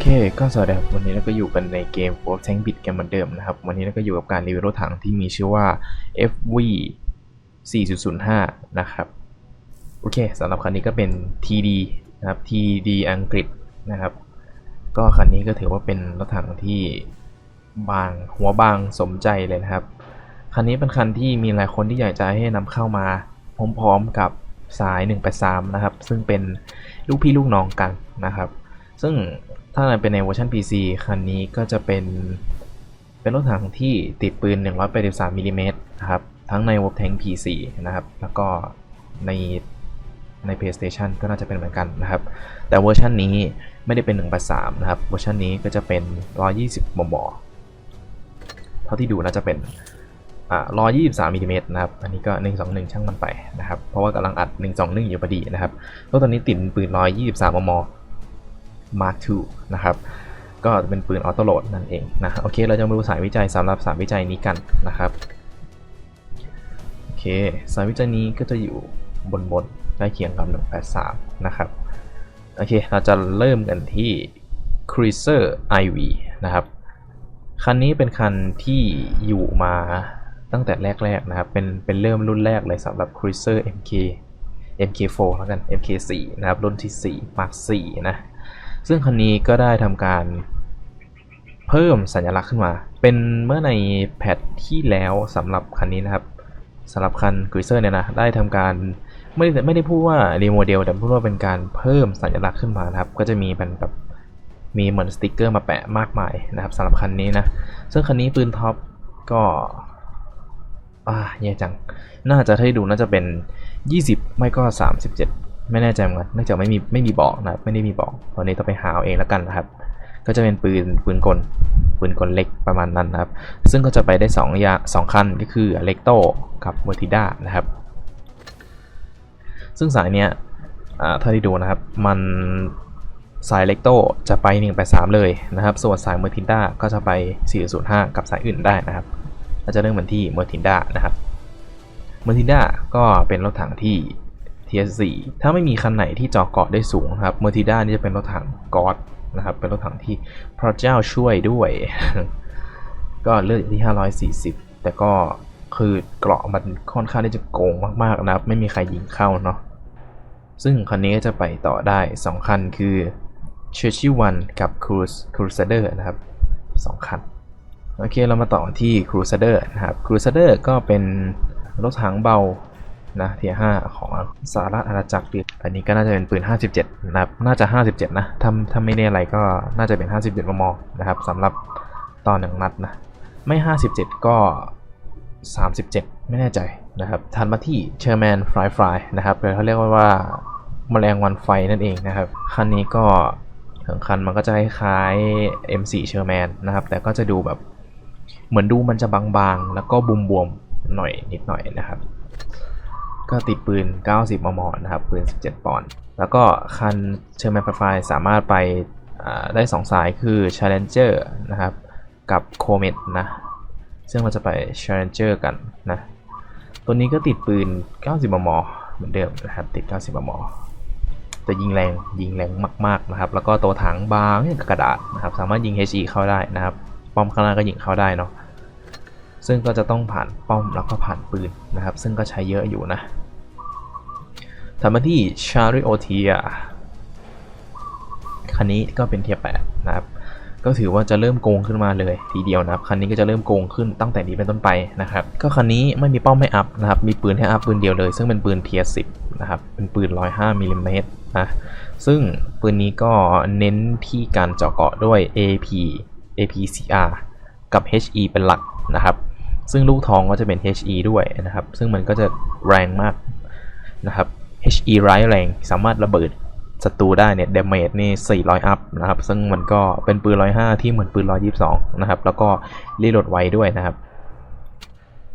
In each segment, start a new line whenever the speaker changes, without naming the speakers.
อเค ก็สวัสดีครับวันนี้เราก็อยู่กันในเกม World Tank Bit กันเหมือนเดิมนะครับ วันนี้เราก็อยู่กับการรีวิวรถถังที่มีชื่อว่า FV 4.05 นะครับ โอเคสำหรับคันนี้ก็เป็น TD นะครับ TD อังกฤษนะครับ ก็คันนี้ก็ถือว่าเป็นรถถังที่บางหัวบางสมใจเลยนะครับ คันนี้เป็นคันที่มีหลายคนที่อยากจะให้นำเข้ามาพร้อมๆกับสาย 183 นะครับ ซึ่งเป็นลูกพี่ลูกน้องกันนะครับ ซึ่ง ถ้าเป็นในเวอร์ชัน PC คันนี้ก็จะเป็นเป็นรถถังที่ติดปืน 183มิลลิเมตรนะครับ ทั้งใน World Tank PC นะครับ แล้วก็ในใน PlayStation ก็น่าจะเป็นเหมือนกันนะครับ แต่เวอร์ชันนี้ไม่ได้เป็น183นะครับ เวอร์ชันนี้ก็จะเป็น 120มมเท่าที่ดูน่าจะเป็นอ่า123มิลลิเมตรนะครับ อันนี้ก็ 121 ช่างมันไปนะครับ เพราะว่ากำลังอัด 121 อยู่พอดีนะครับแล้วตอนนี้ติดปืน 123มม Mark II นะครับก็เป็นปืนออโต้โหลดนั่นเองนะโอเคเราจะมาดูสายวิจัยสำหรับสายวิจัยนี้กันนะครับโอเคสายวิจัยนี้ก็จะอยู่บนบนใกล้เคียงกับ 183 นะครับโอเคเราจะเริ่มกันที่ Cruiser IV นะครับคันนี้เป็นคันที่อยู่มาตั้งแต่แรกๆนะครับ เป็นเป็นเริ่มรุ่นแรกเลยสำหรับ Cruiser MK MK4 แล้วกัน MK4 นะครับ รุ่นที่ 4 Mark 4 นะ ซึ่งคันนี้ก็ได้ทำการเพิ่มสัญลักษณ์ขึ้นมา เป็นเมื่อในแพทที่แล้วสำหรับคันนี้นะครับสำหรับคันกริเซอร์เนี่ยนะได้ทำการไม่ได้ไม่ได้พูดว่ารีโมเดลแต่พูดว่าเป็นการเพิ่มสัญลักษณ์ขึ้นมานะครับ ก็จะมีเป็นแบบมีเหมือนสติกเกอร์มาแปะมากมายนะครับสำหรับคันนี้นะ ซึ่งคันนี้ปืนท็อปก็อ่าแย่จัง น่าจะให้ดูน่าจะเป็น 20 ไม่ก็ 37 ไม่แน่ใจเหมือนกันเนื่องจากไม่มีไม่มีบอกนะครับไม่ได้มีบอกตอนนี้ต้องไปหาเอาเองแล้วกันนะครับ ก็จะเป็นปืนปืนกลปืนกลเล็กประมาณนั้นนะครับ ซึ่งก็จะไปได้2องอย่าสองคันก็คือเล็กโตกับเมอร์ติด้านะครับ ซึ่งสายเนี้ยถ้าที่ดูนะครับมันสายเล็กโตจะไป1ไป3เลยนะครับ ส่วนสายเมอร์ติด้าก็จะไป 405 กับสายอื่นได้นะครับเราจะเริ่มกันที่เมอร์ติด้านะครับเมอร์ติด้าก็เป็นรถถังที่ TS4 ถ้าไม่มีคันไหนที่เจาะเกาะได้สูงครับเมอร์ติด้านี่จะเป็นรถถังกอดนะครับ เป็นรถถังที่พระเจ้าช่วยด้วย ก็เลือกอยู่ที่ 540 แต่ก็คือเกราะมันค่อนข้างที่จะโกงมากๆนะครับ ไม่มีใครยิงเข้าเนาะซึ่งคันนี้ก็จะไปต่อได้ 2 คันคือ c h u r c h i One กับ Cruise Crusader นะครับ 2 คัน โอเคเรามาต่อที่ Crusader นะครับ Crusader ก็เป็นรถถังเบา นะเทียห้าของสหรัฐอาณาจักรดิอันนี้ก็น่าจะเป็นปืน 57 นะครับ น่าจะ 57 นะถ้าถ้าไม่แน่อะไรก็น่าจะเป็น 57 มม นะครับสำหรับตอนหนึ่งนัดนะ ไม่ 57 ก็ 37 ไม่แน่ใจนะครับถัดมาที่ Sherman Fly Fly นะครับเขาเรียกว่าว่าแมลงวันไฟนั่นเองนะครับ คันนี้ก็ถึงคันมันก็จะคล้าย M4 Sherman นะครับ แต่ก็จะดูแบบเหมือนดูมันจะบางๆ แล้วก็บวมๆ หน่อยนิดหน่อยนะครับ ก็ติดปืน 90 มม นะครับ ปืน 17 ปอนด์ แล้วก็คันเชอร์แมนไฟสามารถไปได้ 2 สายคือ Challenger นะครับ กับ Comet นะ ซึ่งเราจะไป Challenger กันนะ ตัวนี้ก็ติดปืน 90 มม เหมือนเดิมนะครับ ติด 90 มมแต่ยิงแรง ยิงแรงมากๆนะครับ แล้วก็ตัวถังบางอย่างกระดาษนะครับ สามารถยิง HE เข้าได้นะครับ ป้อมข้างล่างก็ยิงเข้าได้เนาะ ซึ่งก็จะต้องผ่านป้อมแล้วก็ผ่านปืนนะครับ ซึ่งก็ใช้เยอะอยู่นะถัดมาที่ Charioteer คันนี้ก็เป็นเทียร์8นะครับ ก็ถือว่าจะเริ่มโกงขึ้นมาเลยทีเดียวนะครับ คันนี้ก็จะเริ่มโกงขึ้นตั้งแต่นี้เป็นต้นไปนะครับ ก็คันนี้ไม่มีป้อมให้อัพนะครับ มีปืนให้อัพปืนเดียวเลย ซึ่งเป็นปืนเทียร์10นะครับ เป็นปืน 105มิลลิเมตรนะ ซึ่งปืนนี้ก็เน้นที่การเจาะเกาะด้วย AP APCR กับ HE เป็นหลักนะครับ ซึ่งลูกทองก็จะเป็น HE ด้วยนะครับ ซึ่งมันก็จะแรงมากนะครับ HE ร้ายแรงสามารถระเบิดศัตรูได้เนี่ยเดเมจนี่ 400 อัพนะครับ ซึ่งมันก็เป็นปืน 105 ที่เหมือนปืน 122 นะครับ แล้วก็รีโหลดไวด้วยนะครับ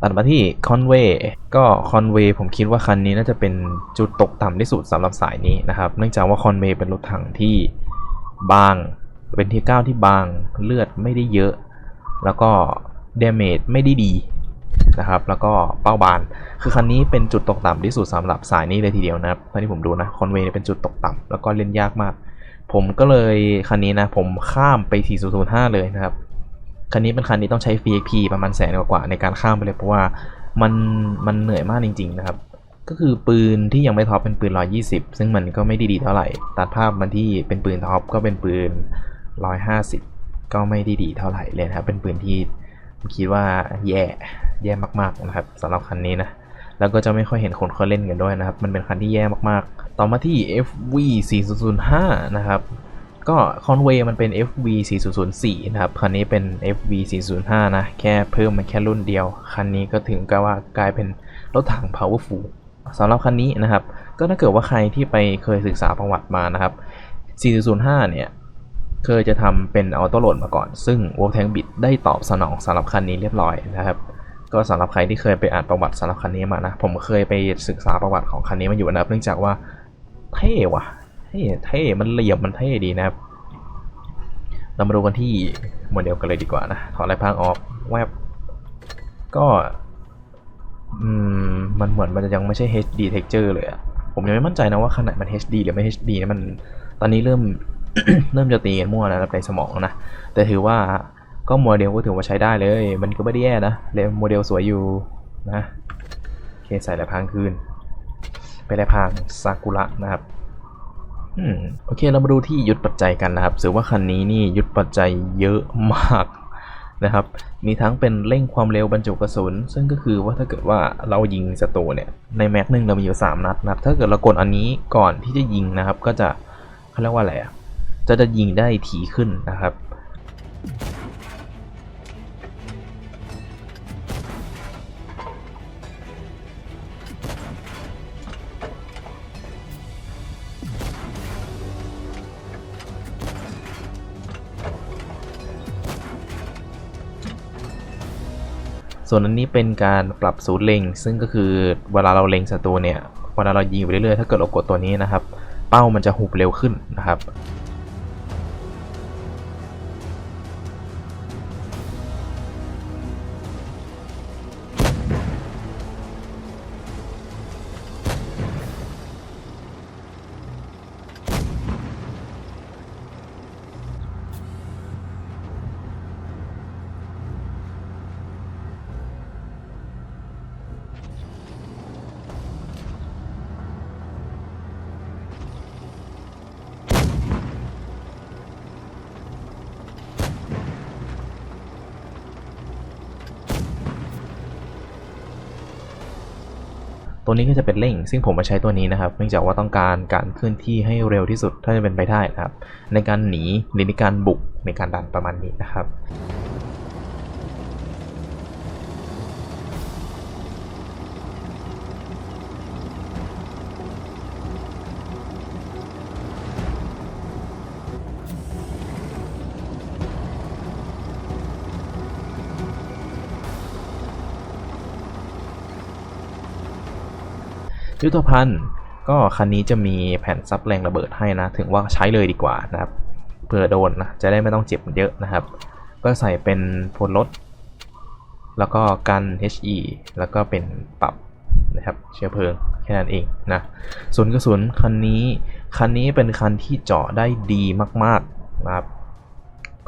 ตัดมาที่คอนเวย์ก็คอนเวย์ผมคิดว่าคันนี้น่าจะเป็นจุดตกต่ำที่สุดสำหรับสายนี้นะครับ เนื่องจากว่าคอนเวย์เป็นรถถังที่บาง เป็นที่9ที่บางเลือดไม่ได้เยอะ แล้วก็ ดเมจไม่ได้ดีนะครับ แล้วก็เป้าบาน คือคันนี้เป็นจุดตกต่ำที่สุดสำหรับสายนี้เลยทีเดียวนะครับท่าที่ผมดูนะคอนเวย์เป็นจุดตกต่ำแล้วก็เล่นยากมาก ผมก็เลยคันนี้นะผมข้ามไป 4005 เลยนะครับ คันนี้เป็นคันที่ต้องใช้ VXP ประมาณแสนกว่าในการข้ามไปเลยเพราะว่ามันมันเหนื่อยมากจริง ๆ นะครับ ก็คือปืนที่ยังไม่ท็อปเป็นปืน 120 ซึ่งมันก็ไม่ได้ดีเท่าไหร่ ตัดภาพมันที่เป็นปืนท็อปก็เป็นปืน 150 ก็ไม่ได้ดีเท่าไหร่เลยนะครับเป็นปืนที่ คิดว่าแย่แย่มากๆนะครับสำหรับคันนี้นะแล้วก็จะไม่ค่อยเห็นคนเขาเล่นกันด้วยนะครับ มันเป็นคันที่แย่มากๆ ต่อมาที่ FV 4005นะครับ ก็คอนเวย์มันเป็น FV 4004นะครับ คันนี้เป็น FV 405นะ แค่เพิ่มมันแค่รุ่นเดียว คันนี้ก็ถึงกับว่ากลายเป็นรถถัง powerful สำหรับคันนี้นะครับ ก็ถ้าเกิดว่าใครที่ไปเคยศึกษาประวัติมานะครับ 405เนี่ย เคยจะทำเป็นออโต้โหลดมาก่อน ซึ่ง World Tank Bit ได้ตอบสนองสำหรับคันนี้เรียบร้อยนะครับ ก็สำหรับใครที่เคยไปอ่านประวัติสำหรับคันนี้มานะ ผมเคยไปศึกษาประวัติของคันนี้มาอยู่นะครับ เนื่องจากว่าเท่ว่ะ เท่ เท่ มันเหลี่ยม มันเท่ดีนะครับ เรามาดูกันที่โมเดลกันเลยดีกว่านะ ถอดลายพรางออกแวบ ก็อืมมันเหมือนมันจะยังไม่ใช่ HD texture เลยอะผมยังไม่มั่นใจนะว่าขนาดมัน HD หรือไม่ HD นะมัน ตอนนี้เริ่ม เริ่มจะตีกันมั่วแล้วนะในสมองนะ แต่ถือว่าก็โมเดลก็ถือว่าใช้ได้เลย มันก็ไม่ได้แย่นะเลยโมเดลสวยอยู่นะโอเคใส่ลายพางคืน ไปลายพางซากุระนะครับอโอเคเรามาดูที่ยึดปัจจัยกันนะครับถือว่าคันนี้นี่ยึดปัจจัยเยอะมากนะครับ มีทั้งเป็นเร่งความเร็วบรรจุกระสุน ซึ่งก็คือว่าถ้าเกิดว่าเรายิงศัตรูเนี่ย ในแม็กหนึ่งเรามีอยู่3นัดนะครับ ถ้าเกิดเรากดอันนี้ก่อนที่จะยิงนะครับ ก็จะเขาเรียกว่าอะไรอะ จะจะยิงได้ถี่ขึ้นนะครับ ส่วนอันนี้เป็นการปรับศูนย์เล็ง ซึ่งก็คือเวลาเราเล็งศัตรูเนี่ยเวลาเรายิงไปเรื่อยๆ ถ้าเกิดเรากดตัวนี้นะครับ เป้ามันจะหุบเร็วขึ้นนะครับ ตัวนี้ก็จะเป็นเร่ง ซึ่งผมมาใช้ตัวนี้นะครับ เนื่องจากว่าต้องการการเคลื่อนที่ให้เร็วที่สุดถ้าจะเป็นไปได้นะครับ ในการหนีหรือในการบุกในการดันประมาณนี้นะครับ ยุทธภัณฑ์ก็คันนี้จะมีแผ่นซับแรงระเบิดให้นะ ถึงว่าใช้เลยดีกว่านะครับเผื่อโดนนะจะได้ไม่ต้องเจ็บเยอะนะครับ ก็ใส่เป็นพลรถแล้วก็กัน HE แล้วก็เป็นปรับนะครับเชื้อเพลิงแค่นั้นเองนะส่วนกระสุนคันนี้คันนี้เป็นคันที่เจาะได้ดีมากๆนะครับ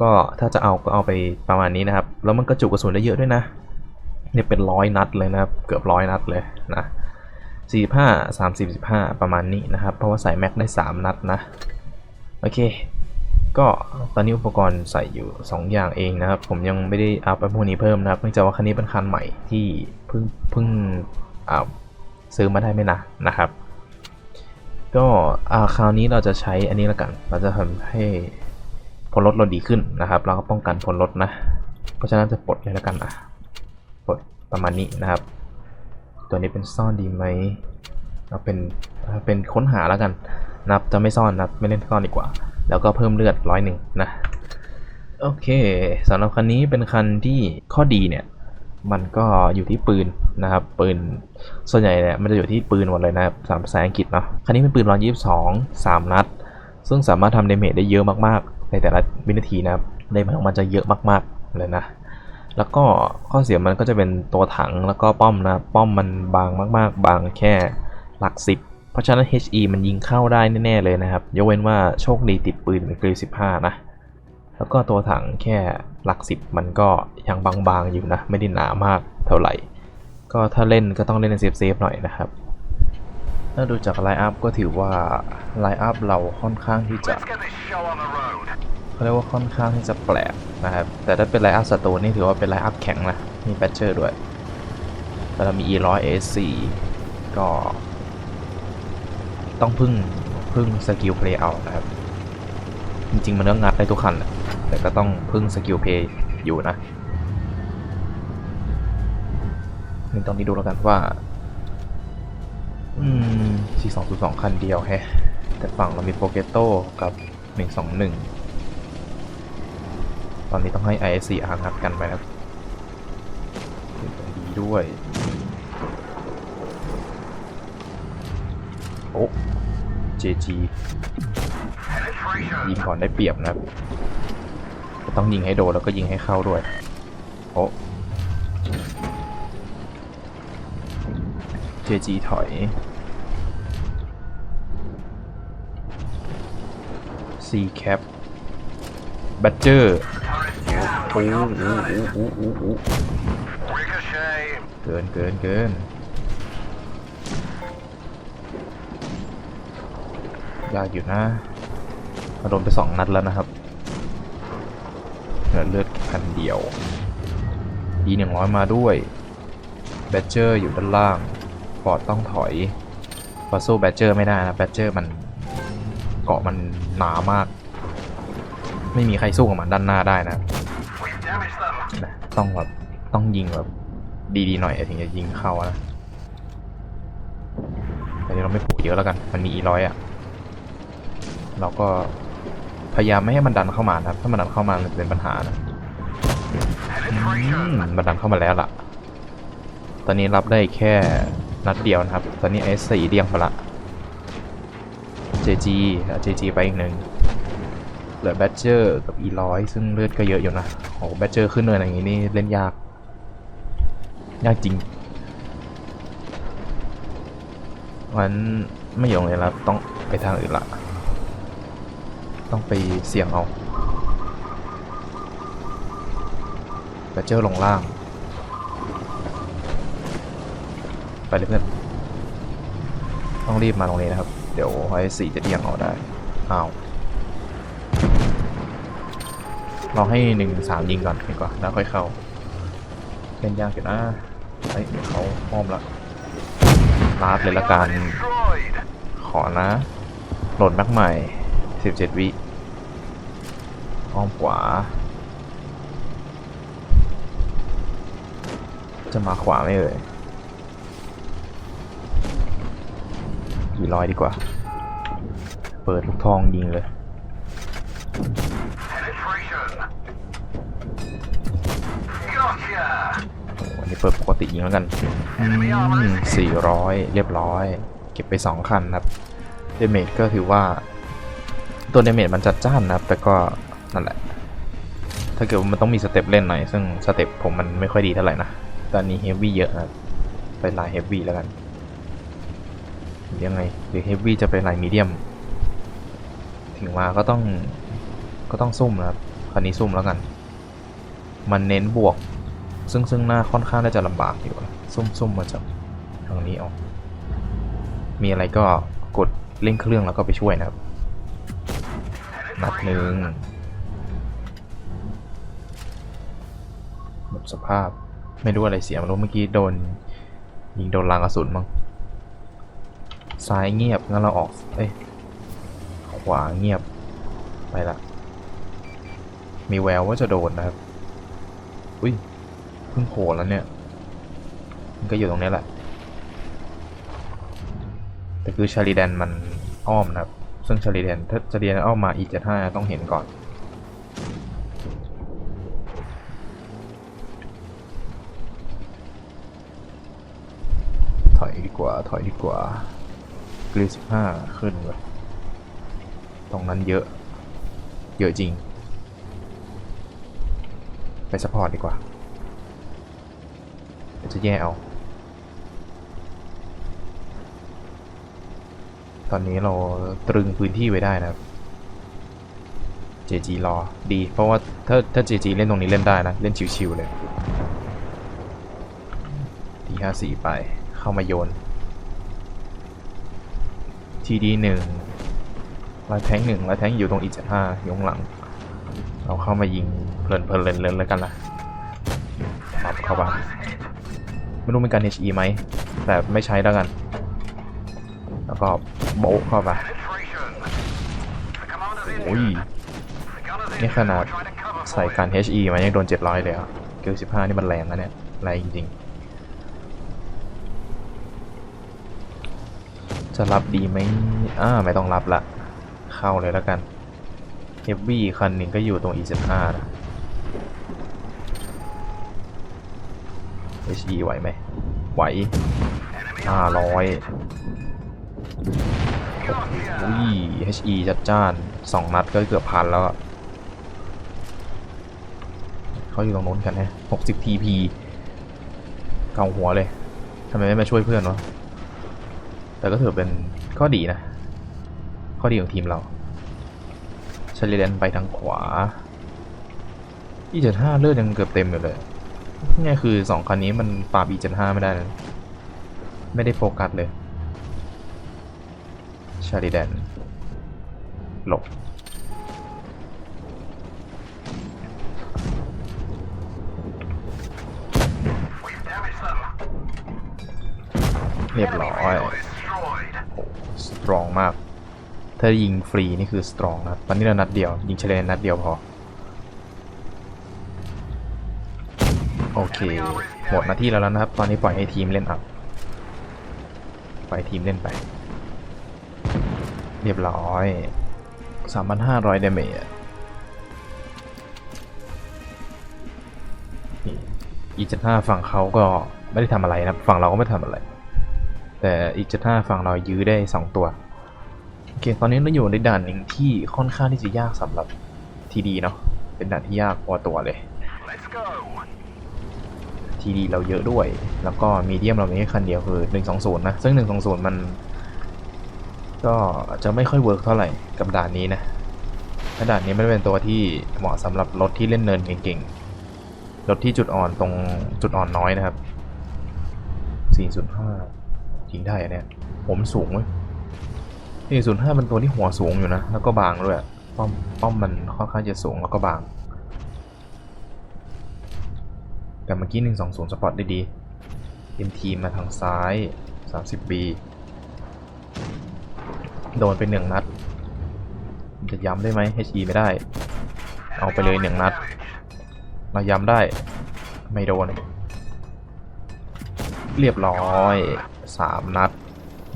ก็ถ้าจะเอาก็เอาไปประมาณนี้นะครับ แล้วมันก็จุกระสุนได้เยอะด้วยนะเนี่ยเป็นร้อยนัดเลยนะครับ เกือบร้อยนัดเลยนะ 45 30 15 ประมาณนี้นะครับ เพราะว่าใส่แม็กได้ 3 นัดนะ โอเค ก็ตอนนี้อุปกรณ์ใส่อยู่ 2 อย่างเองนะครับ ผมยังไม่ได้อัพพวกนี้เพิ่มนะครับ เนื่องจากว่าคันนี้เป็นคันใหม่ที่เพิ่งเพิ่งอ่าซื้อมาได้ไม่นานนะครับ ก็อ่าคราวนี้เราจะใช้อันนี้แล้วกัน เราจะทำให้พลรถเราดีขึ้นนะครับแล้วก็ป้องกันพลรถนะ เพราะฉะนั้นจะปลดเลยแล้วกันอะปลดประมาณนี้นะครับ ตัวนี้เป็นซ่อนดีไหมเอาเป็นเป็นค้นหาแล้วกันนับจะไม่ซ่อนนะไม่เล่นซ่อนดีกว่า แล้วก็เพิ่มเลือดร้อยหนึ่งนะโอเคสำหรับคันนี้เป็นคันที่ข้อดีเนี่ย มันก็อยู่ที่ปืนนะครับ ปืนส่วนใหญ่เนี่ยมันจะอยู่ที่ปืนหมดเลยนะครับสามภาษาอังกฤษเนาะคันนี้เป็นปืนร้อยยี่สิบสองสามนัด ซึ่งสามารถทำเดเมจได้เยอะมากๆ ในแต่ละวินาทีนะครับเดเมจของมันจะเยอะมากๆเลยนะ แล้วก็ข้อเสียมันก็จะเป็นตัวถังแล้วก็ป้อมนะป้อมมันบางมาก ๆ บางแค่หลักสิบเพราะฉะนั้น HE มันยิงเข้าได้แน่ๆเลยนะครับ ยกเว้นว่าโชคดีติดปืนเป็นเกรด15นะ แล้วก็ตัวถังแค่หลักสิบมันก็ยังบางๆอยู่นะ ไม่ได้หนามากเท่าไหร่ ก็ถ้าเล่นก็ต้องเล่นเซฟๆหน่อยนะครับถ้าดูจากไลน์อัพก็ถือว่าไลน์อัพเราค่อนข้างที่จะ เขาเรียกว่าค่อนข้างที่จะแปลกนะครับ แต่ถ้าเป็นไลอัพสตูนี่ถือว่าเป็นไลอัพแข็งนะ มีแบตเชอร์ด้วย แต่เรามี E100 A4 ก็ ต้องพึ่งพึ่งสกิลเพลย์เอานะครับ จริงๆ มันเรื่องงัดได้ทุกคันแหละแต่ก็ต้องพึ่งสกิลเพลย์อยู่นะนี่ตอนนี้ดูแล้วกันว่า อืม 4202 คันเดียวแฮะ แต่ฝั่งเรามีโปเกโต้กับ 121 อนนี้ต้องให้ ISC อางัดกันไปนะครับดีด้วย โอ้ JG ยิงก่อนได้เปรียบนะครับ ต้องยิงให้โดนแล้วก็ยิงให้เข้าด้วย โอ้ JG ถอย C cap บัตเจอร์ โอ้โหโอ้โหโอ้โห
Ricochet.
เกินเกินเกินยากอยู่นะมาโดนไปสองนัดแล้วนะครับเหลือเลือดพันเดียวดีหนึ่งร้อยมาด้วยแบตเจอร์อยู่ด้านล่างปอดต้องถอยพอสู้แบตเจอร์ไม่ได้นะแบตเจอร์มันเกาะมันหนามาก ไม่มีใครสู้กับมันด้านหน้าได้นะ นะต้องแบบต้องยิงแบบดีๆหน่อยถึงจะยิงเข้านะแต่นี้เราไม่ผูกเยอะแล้วกัน มันมีอีร้อยอะ เราก็พยายามไม่ให้มันดันเข้ามานะครับ ถ้ามันดันเข้ามาจะเป็นปัญหานะมันดันเข้ามาแล้วล่ะ ตอนนี้รับได้แค่นัดเดียวนะครับ ตอนนี้ไอ้สี่เดียงไปละ JG อะ JG ไปอีกหนึ่ง ลือแบตเจอร์กับอีร้อยซึ่งเลือดก็เยอะอยู่นะโอ้แบตเจอร์ขึ้นเนินอย่างนี้นี่เล่นยาก ยากจริงงั้นไม่ยงเลยละต้องไปทางอื่นละ ต้องไปเสี่ยงเอาแบตเจอร์ลงล่าง ไปเลยเพื่อน ต้องรีบมาตรงนี้นะครับ เดี๋ยวไว้สี่จะเดี่ยงเอาได้ อ้าว เราให้หนึ่งสามยิงก่อนดีกว่าแล้วค่อยเข้าเล่นยากอยู่นะเฮ้ยเดี๋ยวเขาอ้อมละลาดเลยละกันขอนะโหลดแม็กใหม่สิบเจ็ดวิอ้อมขวา จะมาขวาไม่เอ่ยกี่ร้อยดีกว่า เปิดลูกทองยิงเลย วันนี้เปิดปกติยิงแล้วกันอืมสี่ร้อยเรียบร้อย เก็บไปสองคันนะครับเดเมจก็ถือว่า ตัวเดเมจมันจัดจ้านนะครับ แต่ก็นั่นแหละ ถ้าเกิดว่ามันต้องมีสเต็ปเล่นหน่อย ซึ่งสเต็ปผมมันไม่ค่อยดีเท่าไหร่นะตอนนี้เฮฟวี่เยอะนะไปลายเฮฟวี่แล้วกันยังไงหรือเฮฟวี่จะไปลายมีเดียม ถึงมาก็ต้องก็ต้องซุ่มนะครับคราวนี้ซุ่มแล้วกัน มันเน้นบวก ซึ่งซึ่งหน้าค่อนข้างน่าจะลำบากอยู่ซุ่มซุ่มมาจากทางนี้ออก มีอะไรก็กดเร่งเครื่องแล้วก็ไปช่วยนะครับนัดหนึ่งหมดสภาพไม่รู้อะไรเสียมันรู้เมื่อกี้โดน ยิงโดนรางกระสุนมั้งซ้ายเงียบงั้นเราออกเอ้ยขวาเงียบไปละมีแววว่าจะโดนนะครับอุ้ย พิ่งโผล่แล้วเนี่ย มันก็อยู่ตรงนี้แหละ แต่คือชาลีแดนมันอ้อมนะครับ ซึ่งชาลีแดนถ้าชาลีแดนอ้อมมา E75 ต้องเห็นก่อน ถอยดีกว่า ถอยดีกว่ากรีสิบห้าขึ้นเลยตรงนั้นเยอะ เยอะจริง ไปสปอร์ตดีกว่า จะแย่เอา ตอนนี้เราตรึงพื้นที่ไว้ได้นะครับ JG รอดี เพราะว่าถ้าถ้า JG เล่นตรงนี้เล่นได้นะ เล่นชิวๆเลยทีห้าสี่ไปเข้ามาโยน TD หนึ่งลายแทงหนึ่งลายแทงอยู่ตรงอีเจ็ดห้าอยู่ข้างหลัง เราเข้ามายิงเพลินเพลินๆเล่นๆแล้วกันล่ะปับเข้าไป ไม่รู้เป็นการ HE ไหม แต่ไม่ใช้แล้วกัน แล้วก็โบเข้าไปโอ้ยนี่ขนาดใส่การ HE มายังโดน 700 เลยอะเกิล15นี่มันแรงนะเนี่ย แรงจริงๆ จะรับดีไหมอ่าไม่ต้องรับละ เข้าเลยแล้วกันเฮฟวี่คันหนึ่งก็อยู่ตรง E75 นะ HE ไหวไหมไหว500อุ้ย HE จัดจ้านสองนัดก็เกือบพันแล้วเขาอยู่ตรงโน้นกันนะ60 TP เกาหัวเลยทำไมไม่มาช่วยเพื่อนวะแต่ก็ถือเป็นข้อดีนะ ข้อดีของทีมเราชาลีแดนไปทางขวา E75 เลือดยังเกือบเต็มอยู่เลย นี่คือสองคันนี้มันปราบ E75 ไม่ได้นะไม่ได้โฟกัสเลย ชาลีแดน หลบ เรียบร้อย
vehicle destroyed.
สตรองมาก ถ้ายิงฟรีนี่คือสตรองนะตอนนี้เรานัดเดียว ยิงเฉลยนัดเดียวพอ โอ เค หมดหน้าที่แล้วนะครับ ตอนนี้ปล่อยให้ทีมเล่นอัพปล่อยทีมเล่นไป เรียบร้อย 3,500ดาเมจอีเจ็ดห้าฝั่งเขาก็ไม่ได้ทำอะไรนะฝั่งเราก็ไม่ทำอะไร แต่อีกเจ็ดห้าฝั่งเรายื้อได้ 2 ตัวโอเคตอนนี้เราอยู่ในด่านหนึ่งที่ค่อนข้างที่จะยากสำหรับทีดีเนาะเป็นด่านที่ยากพอตัวเลย
Let's go.
ทีดีเราเยอะด้วย แล้วก็มีเดียมเรามีแค่คันเดียวคือ 120 นะ ซึ่ง 120 มัน ก็จะไม่ค่อยเวิร์กเท่าไหร่กับด่านนี้นะด่านนี้ไม่ได้เป็นตัวที่เหมาะสำหรับรถที่เล่นเนินเก่งๆ รถที่จุดอ่อนตรงจุดอ่อนน้อยนะครับ405ยิงได้เนี่ย ผมสูงเว้ย405เป็นตัวที่หัวสูงอยู่นะ แล้วก็บางด้วย ป้อมป้อมมันค่อนข้างจะสูงแล้วก็บาง แต่เมื่อกี้ 120 สปอตได้ดีเป็นทีมาทางซ้าย 30 b โดนไปหนึ่งนัด จะย้ำได้ไหม HE ไม่ได้ เอาไปเลยหนึ่งนัด เราย้ำได้ ไม่โดน เรียบร้อย3นัด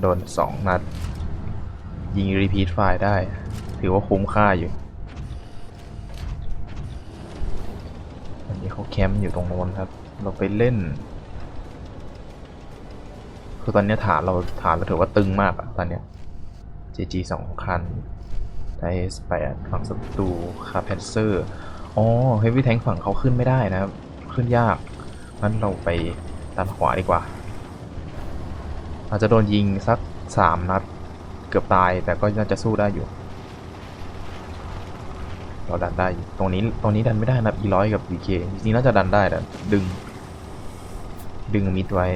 โดน2นัด ยิงรีพีทไฟล์ได้ ถือว่าคุ้มค่าอยู่ นี้เขาแคมป์อยู่ตรงโน้นครับ เราไปเล่น คือตอนนี้ฐานเราฐานเราถือว่าตึงมากอะตอนเนี้ย JG สองคันไดสแปดฝั่งศัตรูคาเพนเซอร์อ๋อเฮฟวี่แทงฝั่งเขาขึ้นไม่ได้นะครับ ขึ้นยากงั้นเราไปด้านขวาดีกว่า อาจจะโดนยิงสักสามนัด เกือบตายแต่ก็น่าจะสู้ได้อยู่ เราดันได้ ตรงนี้ตรงนี้ดันไม่ได้นะอีร้อยกับ VK จริงๆน่าจะดันได้แต่ดึง ดึงมิดไว้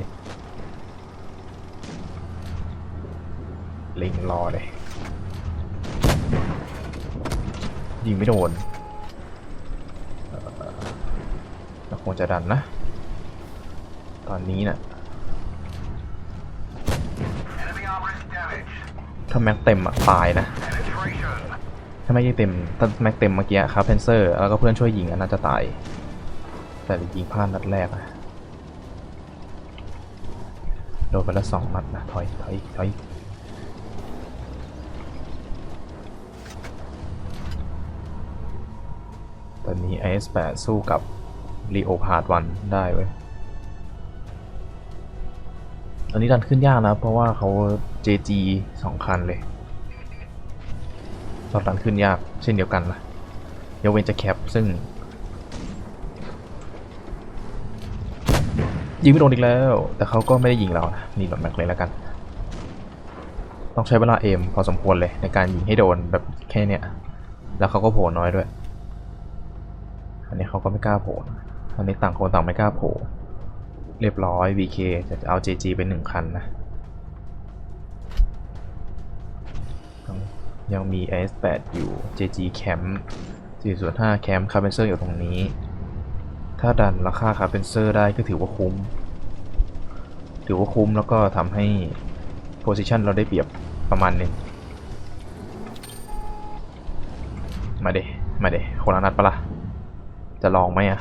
เล็งรอเลย ยิงไม่โดนเอ่อเราคงจะดันนะ ตอนนี้นะ่ะถ้าแม็กเต็มอะตายนะ ถ้าไม่ได้เต็มถ้าแม็กเต็มเมื่อกี้ครับเพนเซอร์แล้วก็เพื่อนช่วยยิงอะน่าจะตาย แต่ยิงพลาดนัดแรกอะโดนไปแล้วสองนัดนะถอยถอยถอยตอนนี้ IS-8 สู้กับ Leopard 1 ได้เว้ยอันนี้ดันขึ้นยากนะ เพราะว่าเขา JG สองคันเลย ตอนดันขึ้นยากเช่นเดียวกันนะยกเว้นจะแคปซึ่ง ยิงไม่โดนอีกแล้ว แต่เขาก็ไม่ได้ยิงเรานะนี่หลอดแม็กเลยแล้วกัน ต้องใช้เวลาเอมพอสมควรเลยในการยิงให้โดนแบบแค่เนี้ยแล้วเขาก็โผล่น้อยด้วย อันนี้เขาก็ไม่กล้าโผล่อันนี้ต่างคนต่างไม่กล้าโผล่เรียบร้อย VK จะเอา JG เป็นหนึ่งคันนะ ยังมี IS8 อยู่ JG Camp 405 Camp c a r p e n c e r อร์อยู่ตรงนี้ ถ้าดันราคา c a r p e n c e r ได้ก็ถือว่าคุ้ม ถือว่าคุ้มแล้วก็ทำให้ position เราได้เปรียบประมาณนึง มาเดมาเดคนละนัดปะละ่ะ จะลองไหมอะ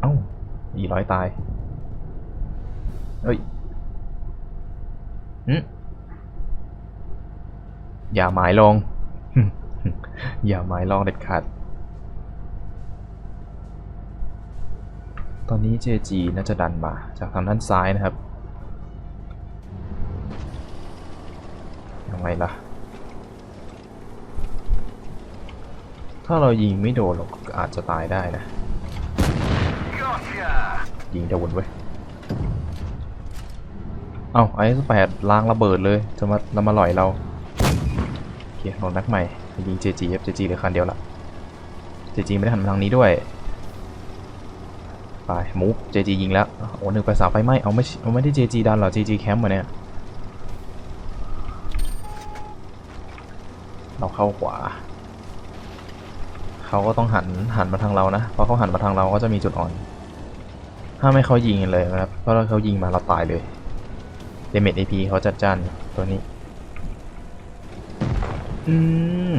เอ้าอีร้อยตาย เฮ้ย อย่าหมายลงอย่าหมายลองเด็ดขาด ตอนนี้ JG น่าจะดันมาจากทางด้านซ้ายนะครับ ยังไงล่ะ ถ้าเรายิงไม่โดนเราก็อาจจะตายได้นะ ยิงโดนเว้ย เอ้าไอ้สแปดล้างระเบิดเลย จะมาจะมาหล่อยเราโอเคโดนแม็กใหม่ยิง JG ครับ JG เหลือคันเดียวละ JG ไม่ได้หันมาทางนี้ด้วยไปมุก JG ยิงแล้วโอ้หนึ่งไปสาไฟไหมเอาไม่เอาไม่ได้ JG ดันหรอ JG แคมป์มาเนี่ยเราเข้าขวาเขาก็ต้องหันหันมาทางเรานะเพราะเขาหันมาทางเราก็จะมีจุดอ่อน ถ้าไม่เขายิงเลยนะครับเพราะถ้าเขายิงมาเราตายเลย เดเมจเอพีเขาจัดจ้านตัวนี้ อืม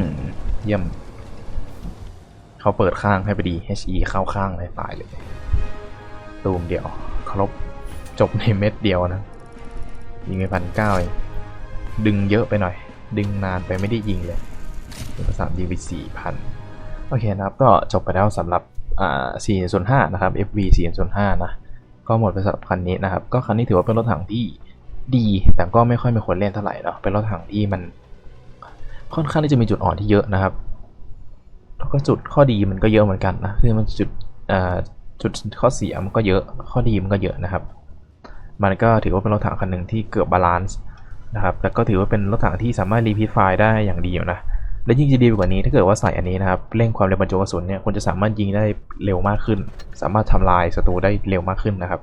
เยี่ยม เขาเปิดข้างให้ไปดี HE เข้าข้างเลยตายเลย ตูมเดียว ครบ จบในเม็ดเดียวนะ ยิงไปพันเก้าเองดึงเยอะไปหน่อย ดึงนานไปไม่ได้ยิงเลยภาษามยิงไปสี่พันโอเคนะครับ ก็จบไปแล้วสำหรับอ่า4ส่วน5นะครับ FV 4ส่วน5นะ ก็หมดไปสำหรับคันนี้นะครับ ก็คันนี้ถือว่าเป็นรถถังที่ ดีแต่ก็ไม่ค่อยมีคนเล่นเท่าไหร่เนาะเป็นรถถังที่มันค่อนข้างที่จะมีจุดอ่อนที่เยอะนะครับแล้วก็จุดข้อดีมันก็เยอะเหมือนกันนะคือมันจุดจุดข้อเสียมันก็เยอะข้อดีมันก็เยอะนะครับ มันก็ถือว่าเป็นรถถังคันหนึ่งที่เกือบบาลานซ์นะครับแต่ก็ถือว่าเป็นรถถังที่สามารถรีพีทไฟล์ได้อย่างดีอยู่นะและยิ่งจะดีกว่านี้ถ้าเกิดว่าใส่อันนี้นะครับเร่งความเร็วบรรจุกระสุนเนี่ยคุณจะสามารถยิงได้เร็วมากขึ้น สามารถทำลายศัตรูได้เร็วมากขึ้นนะครับ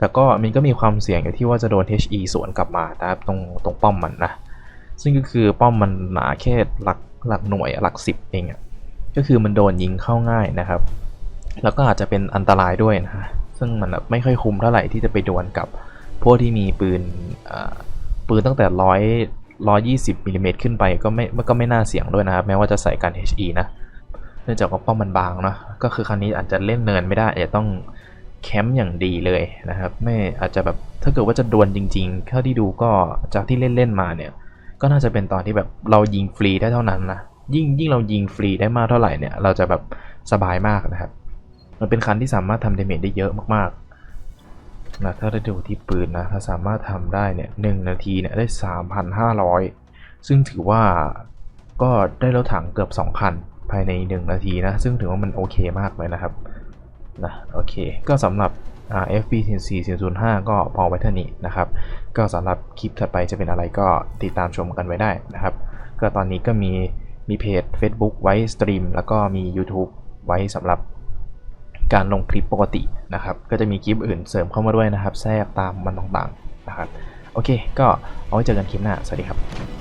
แต่ก็มันก็มีความเสี่ยงอยู่ที่ว่าจะโดน HE สวนกลับมานะครับตรงตรงป้อมมันนะ ซึ่งก็คือป้อมมันหนาแค่หลักหลักหน่วยหลักสิบเองอะ่ะก็คือมันโดนยิงเข้าง่ายนะครับ แล้วก็อาจจะเป็นอันตรายด้วยนะซึ่งมันแบบไม่ค่อยคุ้มเท่าไหร่ที่จะไปดวลกับพวกที่มีปืนปืนตั้งแต่ร้อยร้อยยี่สิบมิลลิเมตรขึ้นไปก็ไม่ก็ไม่น่าเสี่ยงด้วยนะครับ แม้ว่าจะใส่กัน HE นะ เนื่องจากว่าป้อมมันบางเนาะก็คือครั้งนี้อาจจะเล่นเนินไม่ได้อาจจะต้อง แคมป์อย่างดีเลยนะครับไม่อาจจะแบบถ้าเกิดว่าจะดวลจริงๆเท่าที่ดูก็จากที่เล่นๆมาเนี่ยก็น่าจะเป็นตอนที่แบบเรายิงฟรีได้เท่านั้นนะยิ่งยิ่งเรายิงฟรีได้มากเท่าไหร่เนี่ยเราจะแบบสบายมากนะครับ มันเป็นคันที่สามารถทำเดเมจได้เยอะมากๆนะถ้าได้ดูที่ปืนนะถ้าสามารถทำได้เนี่ยหนึ่งนาทีเนี่ยได้ 3,500 ซึ่งถือว่าก็ได้รถถังเกือบ 2 คันภายใน 1 นาทีนะ ซึ่งถือว่ามันโอเคมากเลยนะครับ นะโอเค ก็สำหรับ FB 4 4 0 5ก็พอไว้เท่านี้นะครับ ก็สำหรับคลิปถัดไปจะเป็นอะไรก็ติดตามชมกันไว้ได้นะครับ ก็ตอนนี้ก็มีมีเพจ Facebook ไว้สตรีมแล้วก็มี YouTube ไว้สำหรับการลงคลิปปกตินะครับ ก็จะมีคลิปอื่นเสริมเข้ามาด้วยนะครับ แทรกตามมันต่างๆนะครับ โอเค ก็เอาไว้เจอกันคลิปหน้า สวัสดีครับ